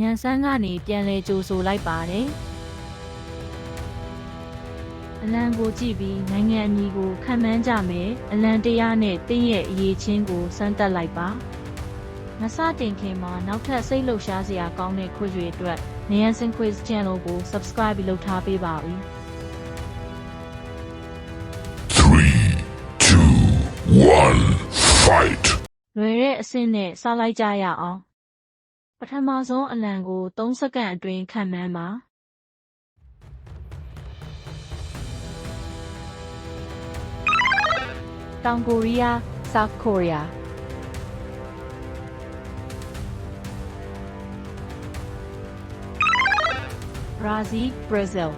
ညံဆန်းကနေပြန်လဲကြိုဆိုလိုက်ပါတယ်အလံကိုကြည့်ပြီးနိုင်ငံအမည်ကိုခံမှန်းကြမယ်အလံတရားနဲ့တင်းရဲ့အရေးချင်းကိုစမ်းသပ်လိုက်ပါမစတင်ခင်မှာနောက်ထပ်စိတ်လှုပ်ရှားစရာကောင်းတဲ့ခွင့်ရွေအတွက် Nansen Quiz Channel ကို Subscribe လုပ်ထားပေးပါဦး Three, two, one, fight. လွယ်တဲ့အဆင့်နဲ့စလိုက်ကြရအောင် ပထမဆုံးအလံကို3စက္ကန့်အတွင်းခံမှန်းပါတောင်ကိုရီးယား South Korea ဘရာဇီး Brazil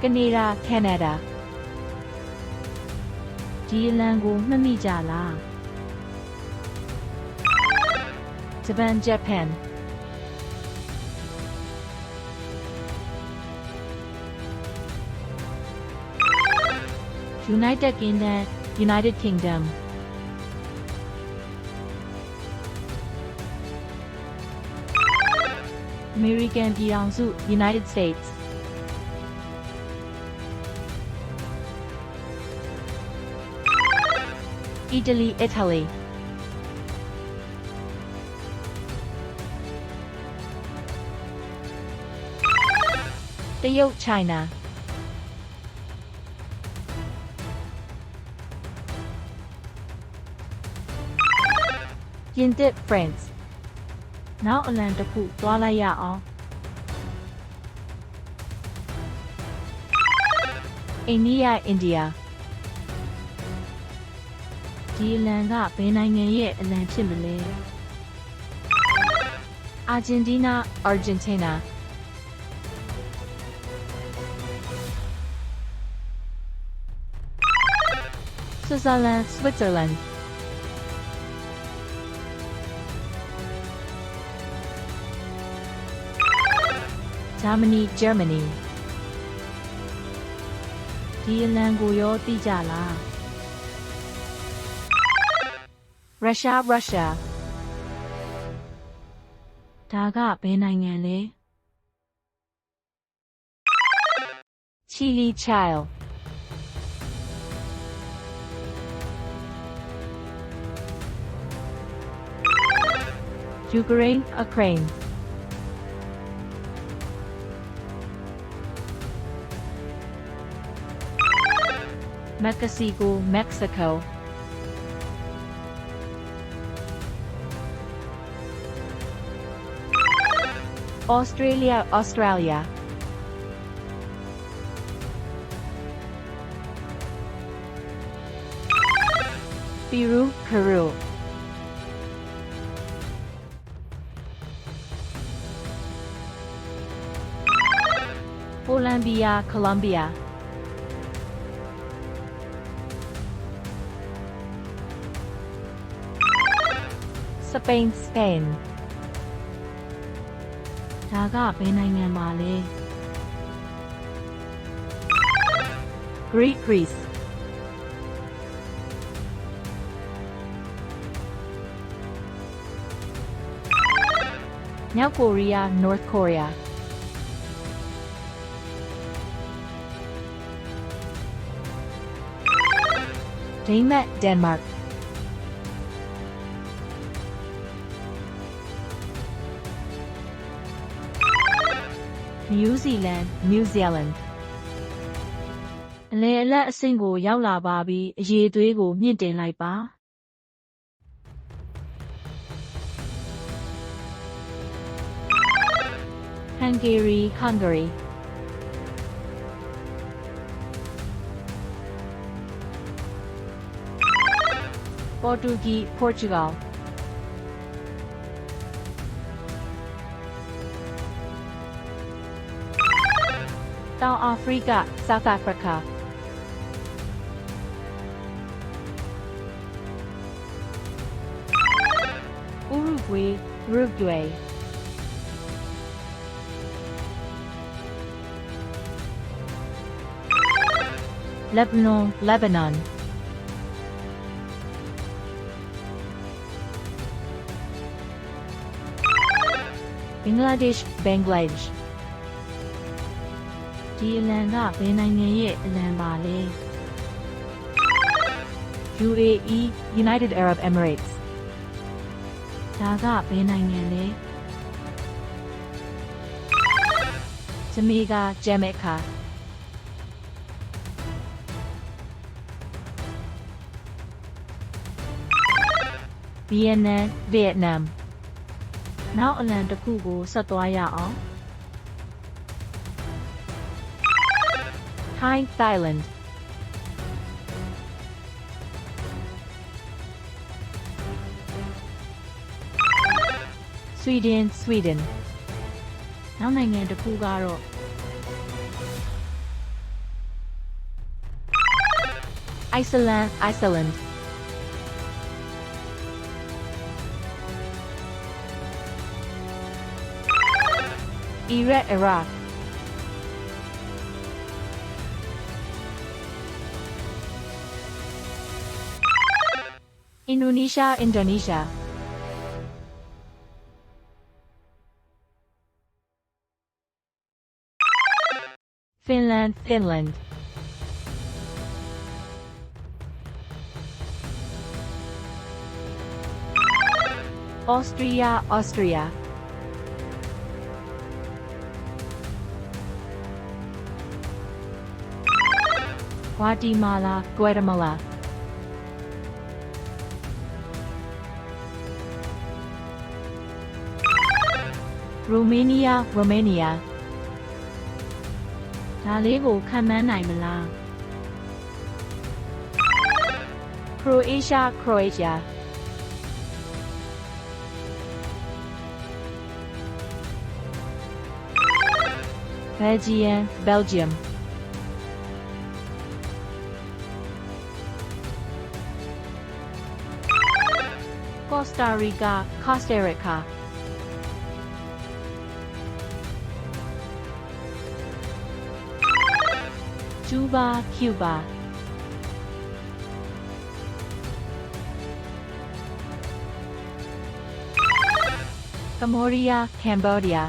ကနေဒါ Canada ဒီအလံကိုမှတ်မိကြလားဂျပန် Japan ယူနိုက်တက်ကင်ဒမ် United Kingdom အမေရိကန်ပြည်ထောင်စု United States အီတလီ Italy တရုတ် China ပြင်သစ် France နောက်အလံတစ်ခုသွားလိုက်ရအောင်အိန္ဒိယ India ဒီအလံကဘယ်နိုင်ငံရဲ့အလံဖြစ်မလဲအာဂျင်တီးနား Argentina ဆွစ်ဇာလန် Switzerland ဂျာမနီ Germany ဒီအလံကိုရောသိကြလား Russia Russia ဒါကဘယ်နိုင်ငံလဲ Chile Child ယူကရိန်း Ukraine မက္ကဆီကို Mexico ဩစတြေးလျ Australia, Australia. Peru, Peru. Colombia, Colombia. Spain, Spain. ဒါကဘယ်နိုင်ငံမှာလဲ Greek Greece မြောက်ကိုရီးယား North Korea ဒိန်းမတ် Denmark New Zealand New Zealand အလယ်အလတ်အဆင့်ကိုရောက်လာပါပြီးအရေးသွေးကိုမြင့်တင်လိုက်ပါဟန်ဂေရီဟန်ဂရီပေါ်တူဂီပေါ်ချူဂီ South Africa, South Africa. Uruguay, Uruguay. Lebanon, Lebanon. Bangladesh, Bangladesh. ဒေ့ရှ်ဘင်္ဂလားဒေ့ရှ်ဒီအလံကဘယ်နိုင်ငံရဲ့အလံပါလဲ UAE United Arab Emirates ဒါကဘယ်နိုင်ငံလဲဂျမေကာ Jamaica ဗီယက်နမ် Vietnam နောက်အလံတစ်ခုကိုဆက်သွားရအောင် Thai Thailand ဆွီဒင် Sweden နောက်နိုင်ငံတစ်ခုကတော့ Iceland Iceland အီရတ် Iraq Indonesia Indonesia. Finland Finland. Austria Austria. Guatemala Guatemala. ရိုမေးနီးယား Romania ဒါလေးကိုခံမှန်းနိုင်မလား Croatia Croatia ဘယ်ဂျီယမ် Belgium ကော့စတာရီကာ Costa Rica ကျူးဘာကျူဘာ ကမ္ဘောဒီးယား Cambodia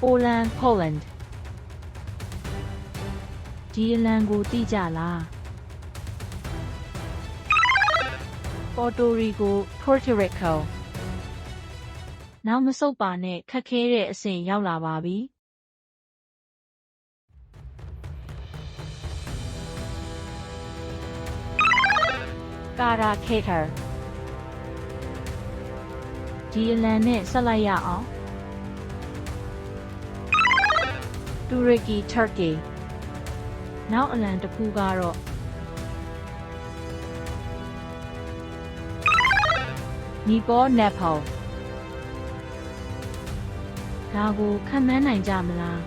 ပိုလန် Poland ဒီအလံကိုတိကြလား ပေါ်တိုရီကို Puerto Rico နောက်မဆုတ်ပါနဲ့ခက်ခဲတဲ့အဆင့်ရောက်လာပါပြီကာရာ Qatar ဒီအလံနဲ့ဆက်လိုက်ရအောင်တူရကီ Turkey နောက်အလံတစ်ခုကတော့နီပေါ Nepal ဒါကိုခံမှန်းနိုင်ကြမလား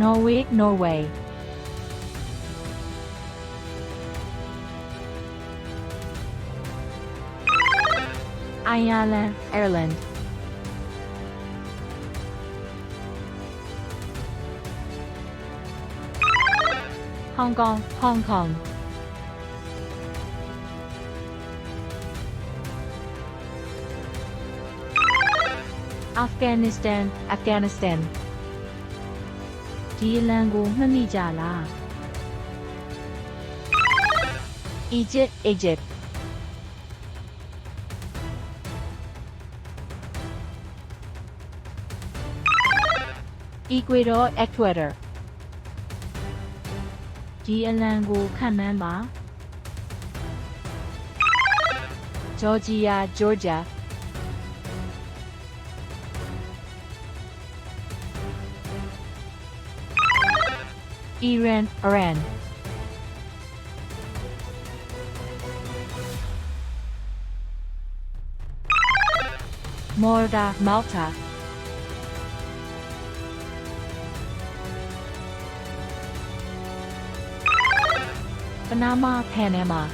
Norway Norway အိုင်ယာလန် Ireland ဟောင်ကောင် Hong Kong Afghanistan, Afghanistan. 디일랑고 혐의자라. 이집, 이집. Ecuador, Ecuador. 디엘랑고 카나마. Georgia, Georgia. Iran, Iran. Malta, Malta. Panama, Panama.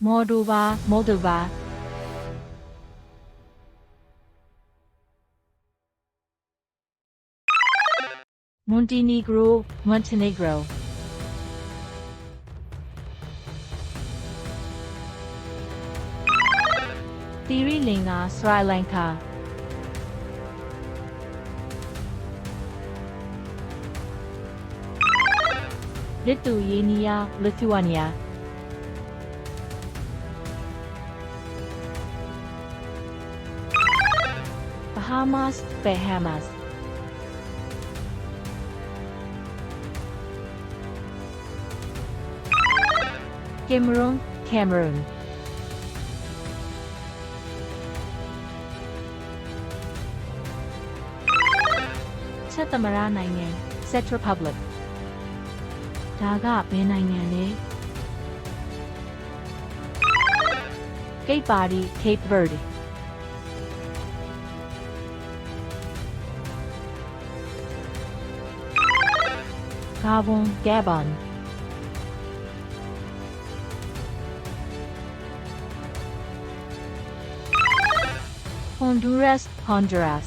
Moldova, Moldova. Montenegro, Montenegro. Sri Lanka, Sri Lanka. Lithuania, Lithuania. Bahamas, Bahamas. င်္ကာ လစ်တူယေနီးယားလစ်သူဝနီယာဘဟာမတ်စ်ဘယ်ဟာမတ်စ်ကင်မရွန်ကင်မရွန်ချက်သမရနိုင်ငံ Czech Republic ဒါကဘယ်နိုင်ငံလဲကိတ်ပါတီ Cape Verde ဂါဘွန် Gabon Honduras Honduras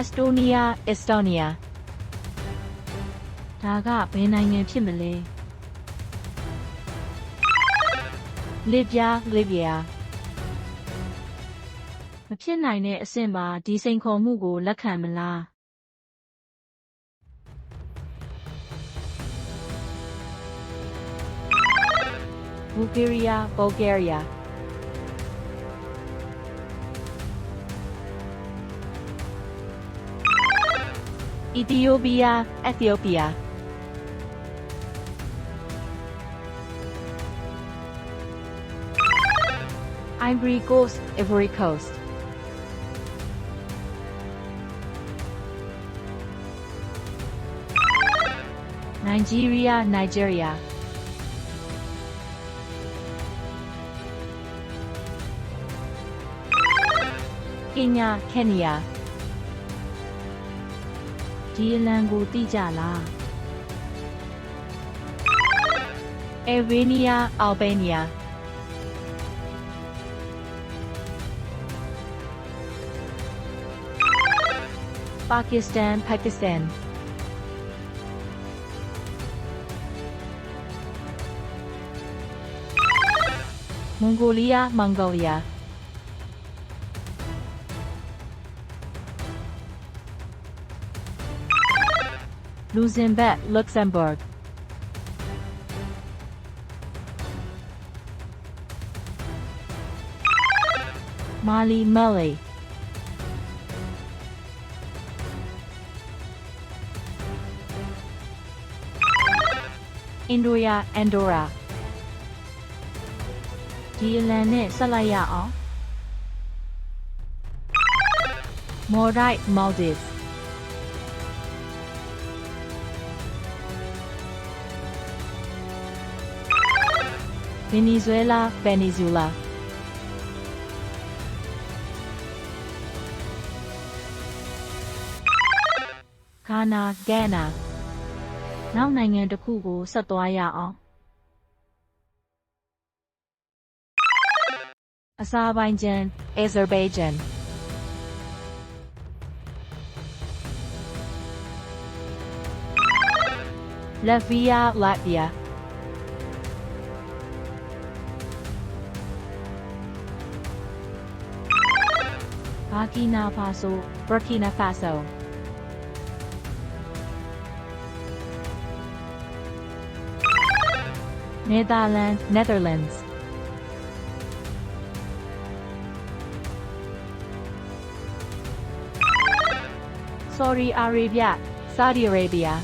Estonia Estonia ဒါကဘယ်နိုင်ငံဖြစ်မလဲ Libya Libya မဖြစ်နိုင်တဲ့အဆင့်ပါဒီစိန်ခေါ်မှုကိုလက်ခံမလား Bulgaria, Bulgaria. Ethiopia, Ethiopia. Ivory Coast, Ivory Coast. Nigeria, Nigeria. Kenya, Kenya. ဒီအလံကိုသိကြလား Albania Albania Pakistan Pakistan Mongolia Mongolia Luxembourg Luxembourg Mali Mali Indoya Andorra ဒီအလံနဲ့ဆက်လိုက်ရအောင် Maldives Maldives Venezuela Venezuela Ghana Ghana နောက်နိုင်ငံတစ်ခုကိုဆက်သွားရအောင်အစာပိုင်းကျန် Azerbaijan Latvia Latvia Burkina Faso Burkina Faso. Netherlands Netherlands. Saudi Arabia Saudi Arabia.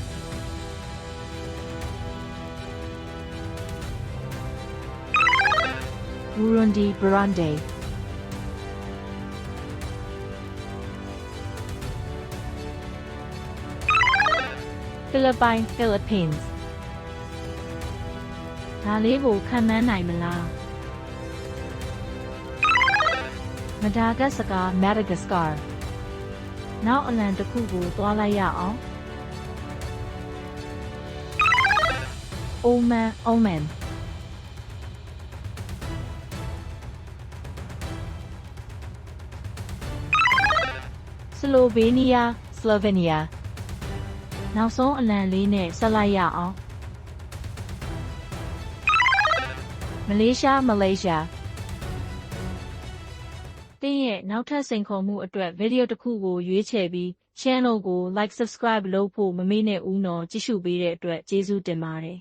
Burundi Burundi Philippines Philippines ဒါလေးကိုခံမှန်းနိုင်မလားမဒါဂတ်စကာ Madagascar နောက်အလံတစ်ခုကိုသွားလိုက်ရအောင် Oman Oman စလိုဗေးနီးယား Slovenia နောက်ဆုံးအလံလေးနဲ့ဆက်လိုက်ရအောင် Malaysia Malaysia တင်းရဲ့နောက်ထပ်စိန်ခေါ်မှုအတွက်ဗီဒီယိုတစ်ခုကိုရွေးချယ်ပြီး channel ကို like subscribe လုပ်ဖို့မမေ့နဲ့ဦးနော်ကြည့်ရှုပေးတဲ့အတွက်ကျေးဇူးတင်ပါတယ်